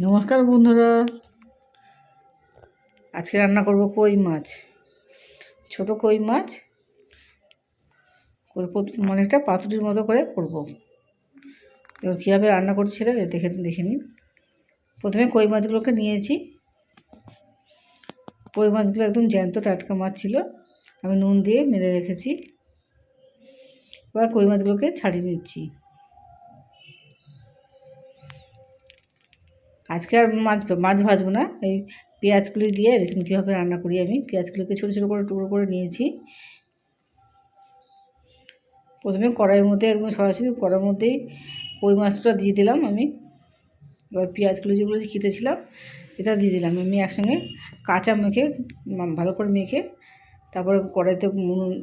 নমস্কার বন্ধুরা। আজকে রান্না করব কই মাছ। ছোট কই মাছ। পত- অনেকটা পাতুরির মতো করে করব। এবার কীভাবে রান্না করছি সেটা দেখে দেখে নিন প্রথমে কই মাছগুলোকে নিয়েছি। কই মাছগুলো একদম জ্যান্ত টাটকা মাছ ছিল। আমি নুন দিয়ে মেরে রেখেছি। এবার কই মাছগুলোকে ছাড়িয়ে নিচ্ছি। আজকে আর মাছ মাছ ভাজবো না। এই পেঁয়াজগুলি দিয়ে দেখুন কীভাবে রান্না করি আমি। পেঁয়াজগুলোকে ছোটো ছোটো করে টুকরো করে নিয়েছি। প্রথমে কড়াইয়ের মধ্যে একদম সরাসরি কড়াইয়ের মধ্যেই কই মাছটা দিয়ে দিলাম আমি। এবার পেঁয়াজগুলো যেগুলো কেটেছিলাম, এটা দিয়ে দিলাম। আমি একসঙ্গে কাঁচা মেখে ভালো করে মেখে, তারপরে কড়াইতে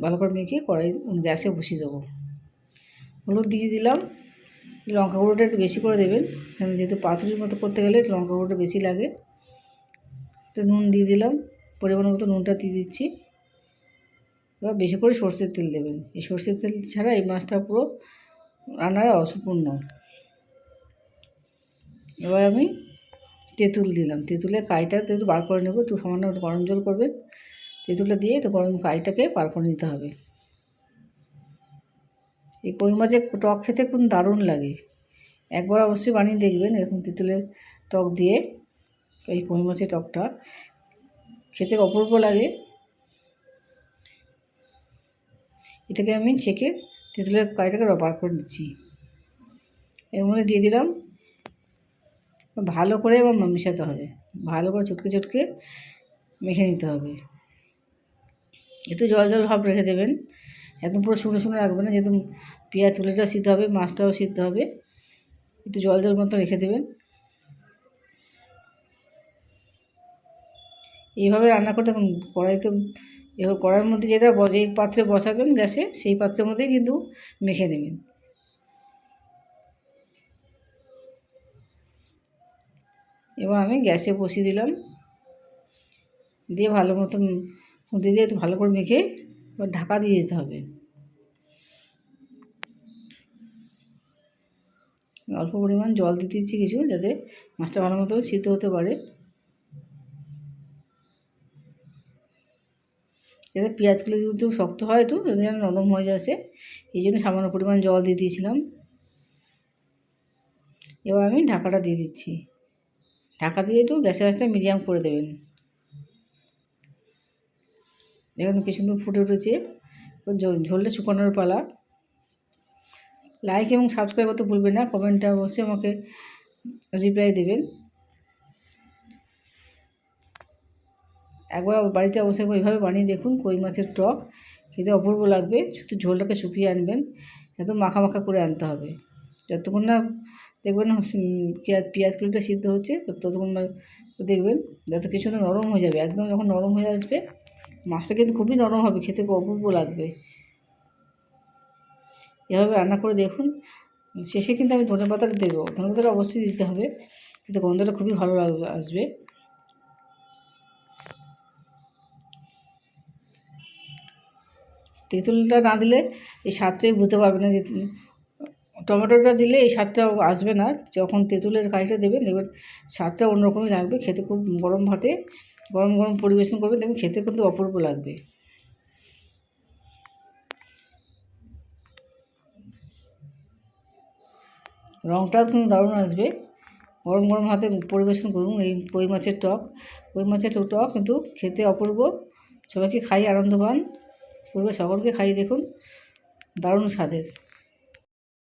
ভালো করে মেখে কড়াই গ্যাসে বসিয়ে দেবো। হলুদ দিয়ে দিলাম। লঙ্কা গুঁড়োটা একটু বেশি করে দেবেন। যেহেতু পাতুরির মতো করতে গেলে লঙ্কা গুঁড়োটা বেশি লাগে। একটু নুন দিয়ে দিলাম, পরিমাণ মতো নুনটা দিয়ে দিচ্ছি। এবার বেশি করে সর্ষের তেল দেবেন। এই সর্ষের তেল ছাড়া এই মাছটা পুরো রান্নায় অসম্পূর্ণ। এবার আমি তেঁতুল দিলাম। তেঁতুলের কাইটা একটু বার করে নেব, একটু সামান্য গরম জল করবেন। তেঁতুলটা দিয়ে তো গরম কাইটাকে বার করে নিতে হবে। এই কই মাছের টক খেতে খুব দারুণ লাগে। একবার অবশ্যই বানিয়ে দেখবেন, এরকম তেঁতুলের টক দিয়ে। এই কই মাছের টকটা খেতে অপূর্ব লাগে। এটাকে আমি ছেঁকে তেঁতুলের কাইটাকে বার করে নিচ্ছি। এর মধ্যে দিয়ে দিলাম ভালো করে আমার মেশাতে হবে। ভালো করে চটকে চটকে মেখে নিতে হবে। একটু জল জল ভাব রেখে দেবেন। একদম পুরো শুকনো শুকনো রাখবেন না, যেহেতু পেঁয়াজ তুলিটা সিদ্ধ হবে, মাছটাও সিদ্ধ হবে। একটু জল জল মতো রেখে দেবেন। এইভাবে রান্না করতে কড়াইতে এবার কড়াইয়ের মধ্যে যেটা যেই পাত্রে বসাবেন গ্যাসে, সেই পাত্রের মধ্যেই কিন্তু মেখে নেবেন এবার আমি গ্যাসে বসিয়ে দিলাম। দিয়ে ভালো মতন খুঁতে দিয়ে একটু ভালো করে মেখে এবার ঢাকা দিয়ে দিতে হবে। অল্প পরিমাণ জল দিতে দিচ্ছি কিছু যাতে মাছটা ভালো মতো সিদ্ধ হতে পারে। যাতে পেঁয়াজগুলো কিন্তু শক্ত হয় একটু যাতে যেন নরম হয়ে যাচ্ছে। এই জন্য সামান্য পরিমাণ জল দিয়ে দিয়েছিলাম। এবার আমি ঢাকাটা দিয়ে দিচ্ছি। ঢাকা দিয়ে একটু গ্যাসের আঁচটা মিডিয়াম করে দেবেন। দেখুন কি সুন্দর ফুটে উঠেছে। ঝোলটা শুকানোর পালা। লাইক এবং সাবস্ক্রাইব করতে ভুলবেন না কমেন্টটা অবশ্যই আমাকে রিপ্লাই দেবেন। একবার বাড়িতে অবশ্যই এইভাবে বানিয়ে দেখুন, কই মাছের টক, খেতে অপূর্ব লাগবে, শুধু ঝোলটাকে শুকিয়ে আনবেন একদম মাখা মাখা করে আনতে হবে। যতক্ষণ না দেখবেন পেঁয়াজ পেঁয়াজগুলোটা সিদ্ধ হচ্ছে, ততক্ষণ না দেখবেন যাতে কিছুটা নরম হয়ে যাবে। একদম যখন নরম হয়ে আসবে, মাছটা কিন্তু খুবই নরম হবে, খেতে অপূর্ব লাগবে। এভাবে রান্না করে দেখুন। শেষে কিন্তু আমি ধনে পাতাটা দেবো। ধনে পাতাটা অবশ্যই দিতে হবে। কিন্তু গন্ধটা খুবই ভালো আসবে। তেঁতুলটা না দিলে এই স্বাদটাই বুঝতে পারবে না যে, টমেটোটা দিলে এই স্বাদটা আসবে না। যখন তেঁতুলের কাজটা দেবেন, দেখবেন স্বাদটা অন্যরকমই লাগবে। খেতে খুব গরম ভাতে গরম গরম পরিবেশন করবেন, দেখবেন খেতে কিন্তু অপূর্ব লাগবে। রঙটাও কিন্তু দারুণ আসবে। গরম গরম হাতে পরিবেশন করুন এই কই মাছের টক। কই মাছের টক কিন্তু খেতে অপূর্ব। সবাইকে খাই, আনন্দ পান। পরিবার সকলকে খাইয়ে দেখুন। দারুণ স্বাদের।